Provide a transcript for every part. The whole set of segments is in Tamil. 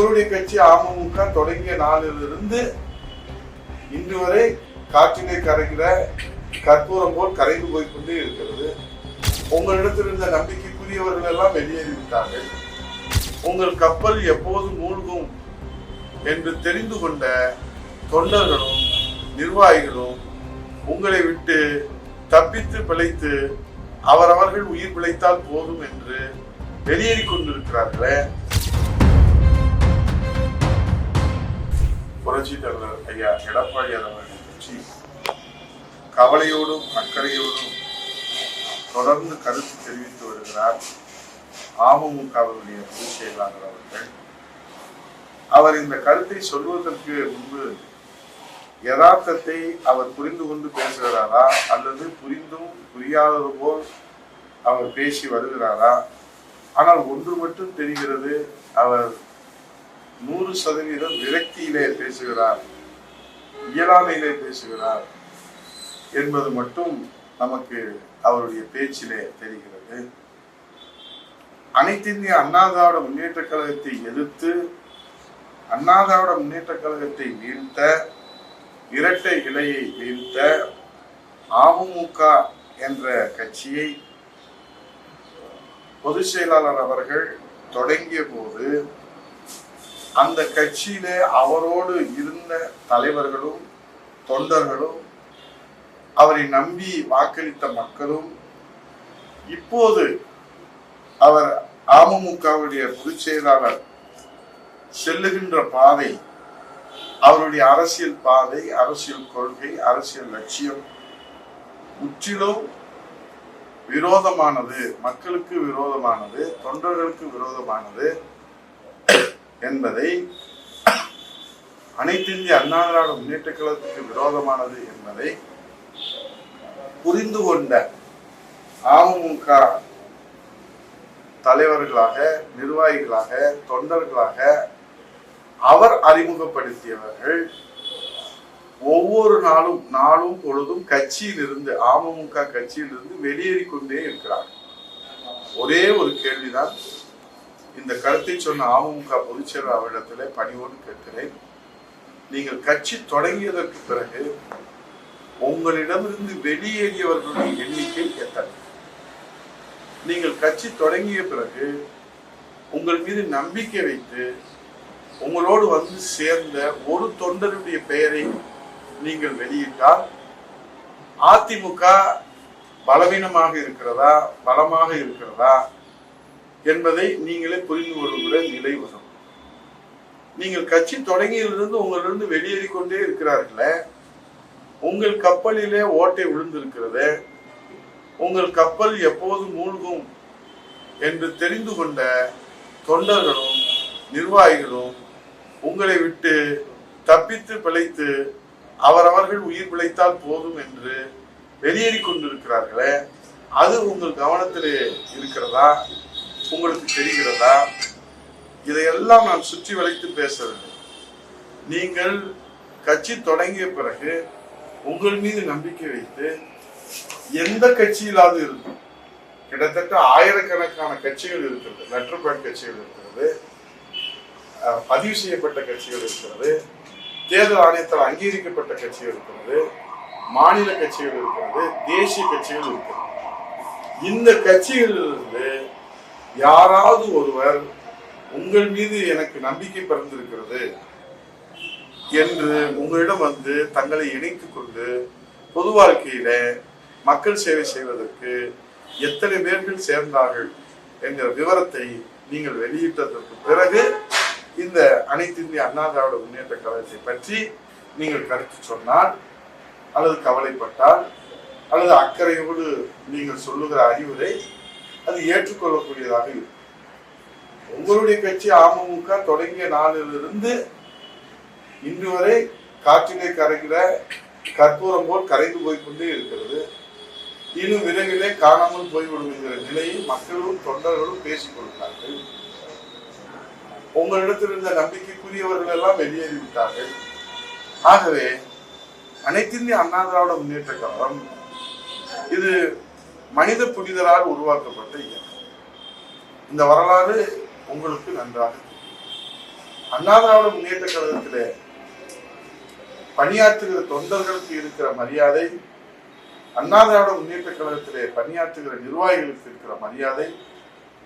உங்களுடைய கட்சி அமமுக தொடங்கிய நாளிலிருந்து இன்று வரை காற்றிலே கரைகிற கற்பூரம் போல் கரைந்து போய் கொண்டே இருக்கிறது. உங்களிடத்தில் இருந்த நம்பிக்கைக்குரியவர்கள் எல்லாம் வெளியேறிவிட்டார்கள் உங்கள் கப்பல் எப்போது மூழ்கும் என்று தெரிந்து கொண்ட தொண்டர்களும் நிர்வாகிகளும் உங்களை விட்டு தப்பித்து பிழைத்து அவரவர்கள் உயிர் பிழைத்தால் போதும் என்று வெளியேறி கொண்டிருக்கிறார்களே. புரட்சி தலைவர் ஐயா எடப்பாடியார் அவர்கள் கட்சி கவலையோடும் அக்கறையோடும் தொடர்ந்து கருத்து தெரிவித்து வருகிறார். அமமுகவினுடைய பொதுச் செயலாளர் அவர்கள். அவர் இந்த கருத்தை சொல்வதற்கு முன்பு யதார்த்தத்தை அவர் புரிந்து கொண்டு பேசுகிறாரா? அல்லது புரிந்தும் புரியாதது போல் அவர் பேசி வருகிறாரா? ஆனால் ஒன்று மட்டும் தெரிகிறது. அவர் நூறு சதவீதம் விரக்தியிலே பேசுகிறார் இயலாமையிலே பேசுகிறார் என்பது மட்டும் நமக்கு அவருடைய பேச்சிலே தெரிகிறது. அனைத்து இந்திய அண்ணா திராவிட முன்னேற்ற கழகத்தை எதிர்த்து அண்ணா திராவிட முன்னேற்ற கழகத்தை வீழ்த்த இரட்டை இலையை வீழ்த்த அமமுக என்ற கட்சியை பொதுச் செயலாளர் அவர்கள் தொடங்கிய போது அந்த கட்சியிலே அவரோடு இருந்த தலைவர்களும் தொண்டர்களும் அவரை நம்பி வாக்களித்த மக்களும் இப்போது அவர் அமமுகவுடைய பொதுச் செயலாளர் செல்லுகின்ற பாதை அவருடைய அரசியல் பாதை அரசியல் கொள்கை அரசியல் லட்சியம் முற்றிலும் விரோதமானது மக்களுக்கு விரோதமானது தொண்டர்களுக்கு விரோதமானது. என்பதை அனைத்து இந்திய அண்ணா திராவிட முன்னேற்ற கழகத்துக்கு விரோதமானது என்பதை புரிந்து கொண்ட அமமுக தலைவர்களாக நிர்வாகிகளாக தொண்டர்களாக அவர் அறிமுகப்படுத்தியவர்கள் ஒவ்வொரு நாளும் நாளும் பொழுதும் கட்சியிலிருந்து அமமுக கட்சியிலிருந்து வெளியேறிக் கொண்டே இருக்கிறார் ஒரே ஒரு கேள்விதான். இந்த கருத்தை சொன்ன அமமுக பொதுச்செயலர் அவரிடத்திலே பணிவோடு கேட்கிறேன். நீங்கள் கட்சி தொடங்கியதற்கு பிறகு உங்களிடமிருந்து வெளியேறியவர்களுடைய எண்ணிக்கை எத்தனை? நீங்கள் கட்சி தொடங்கிய பிறகு உங்கள் மீது நம்பிக்கை வைத்து உங்களோடு வந்து சேர்ந்த ஒரு தொண்டருடைய பெயரை நீங்கள் வெளியிட்டால் அதிமுக பலவீனமாக இருக்கிறதா பலமாக இருக்கிறதா என்பதை நீங்களே புரிந்து கொள்ளுகிற நிலை வரும். நீங்கள் கட்சி தொடங்கியிலிருந்து உங்களிலிருந்து வெளியேறி கொண்டே இருக்கிறார்களே உங்கள் கப்பலிலே ஓட்டை விழுந்திருக்கிறது உங்கள் கப்பல் எப்போது மூழ்கும் என்று தெரிந்து கொண்ட தொண்டர்களும் நிர்வாகிகளும் உங்களை விட்டு தப்பித்து பிழைத்து அவரவர்கள் உயிர் பிழைத்தால் போதும் என்று வெளியேறி கொண்டிருக்கிறார்களே அது உங்கள் கவனத்திலே இருக்கிறதா? உங்களுக்கு தெரிகிறதா? இதையெல்லாம் நான் சுற்றி வளைத்து பேசவில்லை நீங்கள் கட்சி தொடங்கிய பிறகு உங்கள் மீது நம்பிக்கை வைத்து எந்த கட்சியிலாவது இருக்கும் கிட்டத்தட்ட ஆயிரக்கணக்கான கட்சிகள் இருக்கிறது லெட்டர் பேட் கட்சிகள் இருக்கிறது பதிவு செய்யப்பட்ட கட்சிகள் இருக்கிறது தேர்தல் ஆணையத்தால் அங்கீகரிக்கப்பட்ட கட்சிகள் இருக்கிறது மாநில கட்சிகள் இருக்கிறது தேசிய கட்சிகள் இருக்கிறது. இந்த கட்சிகளிலிருந்து யாராவது ஒருவர் உங்கள் மீது எனக்கு நம்பிக்கை பிறந்திருக்கிறது என்று உங்களிடம் வந்து தங்களை இணைத்துக் கொண்டு பொது வாழ்க்கையில மக்கள் சேவை செய்வதற்கு எத்தனை பேர்கள் சேர்ந்தார்கள் என்கிற விவரத்தை நீங்கள் வெளியிட்டதற்கு பிறகு இந்த அனைத்து இந்திய அண்ணா திராவிட முன்னேற்ற கழகத்தை பற்றி நீங்கள் கருத்து சொன்னால் அல்லது கவலைப்பட்டால் அல்லது அக்கறையோடு நீங்கள் சொல்லுகிற அறிவுரை அது ஏற்றுக்கொள்ளக்கூடியதாக இருக்கும். உங்களுடைய கட்சி அமமுக தொடங்கிய நாளிலிருந்து இன்று வரை காற்றிலே கரைகிற கற்பூரம் போல் கரைந்து போய்கொண்டே இருக்கிறது. இன்னும் விரைவிலே காணாமல் போய்விடும் என்கிற நிலையை மக்களும் தொண்டர்களும் பேசிக் கொள்கிறார்கள். உங்களிடத்தில் இருந்த நம்பிக்கைக்குரியவர்கள் எல்லாம் வெளியேறிவிட்டார்கள் ஆகவே அனைத்திந்திய அண்ணா திராவிட முன்னேற்ற கழகம் இது மனித புனிதரால் உருவாக்கப்பட்ட இயக்கம் இந்த வரலாறு உங்களுக்கு நன்றாக தெரியும். அண்ணா திராவிட முன்னேற்ற கழகத்திலே பணியாற்றுகிற தொண்டர்களுக்கு இருக்கிற மரியாதை அண்ணா திராவிட முன்னேற்ற கழகத்திலே பணியாற்றுகிற நிர்வாகிகளுக்கு இருக்கிற மரியாதை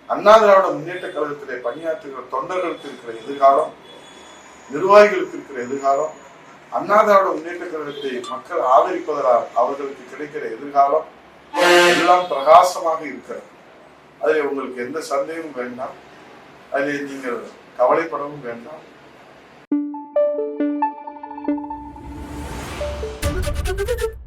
அண்ணா திராவிட முன்னேற்ற கழகத்திலே பணியாற்றுகிற தொண்டர்களுக்கு இருக்கிற எதிர்காலம் நிர்வாகிகளுக்கு இருக்கிற எதிர்காலம் அண்ணா திராவிட முன்னேற்ற கழகத்தை மக்கள் ஆதரிப்பதனால் அவர்களுக்கு கிடைக்கிற எதிர்காலம் எல்லாம் பிரகாசமாக இருக்கிறது அதில் உங்களுக்கு எந்த சந்தேகமும் வேண்டாம் அதில் நீங்கள் கவலைப்படவும் வேண்டாம் Thank you.